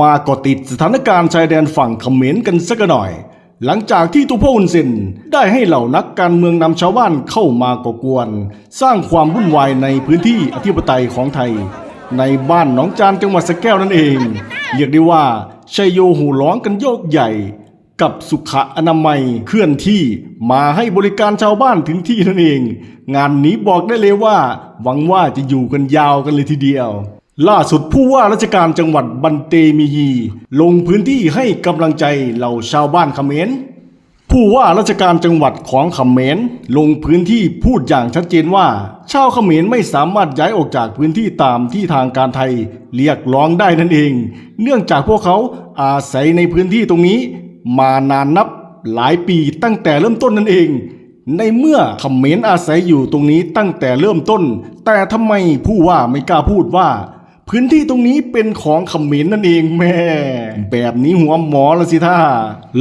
มากาะติดสถานการณ์ชายแดนฝั่งเขมรกันสักหน่อย หลังจากที่ตัวพ่ออุนเซนได้ให้เหล่านักการเมืองนำชาวบ้านเข้ามาก่อกวน สร้างความวุ่นวายในพื้นที่อธิปไตยของไทย ในบ้านหนองจานจังหวัดสะแก้วนั่นเอง เรียกได้ว่าชัยโยหูร้องกันโยกใหญ่ กับสุขอนามัยเคลื่อนที่มาให้บริการชาวบ้านถึงที่นั่นเอง งานนี้บอกได้เลยว่า หวังว่าจะอยู่กันยาวกันเลยทีเดียว ล่าสุดผู้ว่าราชการจังหวัดบันเตมียี ลงพื้นที่ให้กำลังใจเหล่าชาวบ้านเขมรผู้ว่าราชการจังหวัดของเขมรลงพื้นที่พูดอย่างชัดเจนว่า ชาวเขมรไม่สามารถย้ายออกจากพื้นที่ตามที่ทางการไทยเรียกร้องได้นั่นเอง เนื่องจากพวกเขาอาศัยในพื้นที่ตรงนี้ มานานนับหลายปีตั้งแต่เริ่มต้นนั่นเอง ในเมื่อเขมรอาศัยอยู่ตรงนี้ตั้งแต่เริ่มต้น แต่ทำไมผู้ว่าไม่กล้าพูดว่า พื้นที่ตรงนี้เป็นของขมรนั่นเองแม่ แบบนี้หัวหมอละสิท่า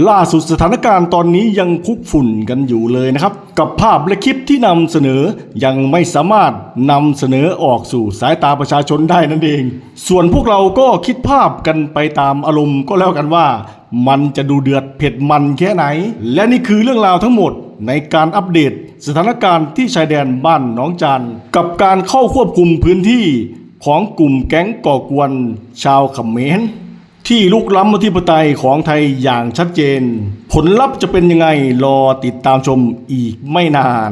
ล่าสุดสถานการณ์ตอนนี้ยังคุกฝุ่นกันอยู่เลยนะครับ กับภาพและคลิปที่นำเสนอยังไม่สามารถนำเสนอออกสู่สายตาประชาชนได้นั่นเอง ส่วนพวกเราก็คิดภาพกันไปตามอารมณ์ก็แล้วกันว่า มันจะดูเดือดเผ็ดมันแค่ไหน และนี่คือเรื่องราวทั้งหมดในการอัปเดตสถานการณ์ที่ชายแดนบ้านน้องจานกับการเข้าควบคุมพื้นที่ ของกลุ่มแก๊งก่อกวนชาวเขมรที่ลุกล้ำอธิปไตยของไทยอย่างชัดเจน ผลลัพธ์จะเป็นยังไงรอติดตามชมอีกไม่นาน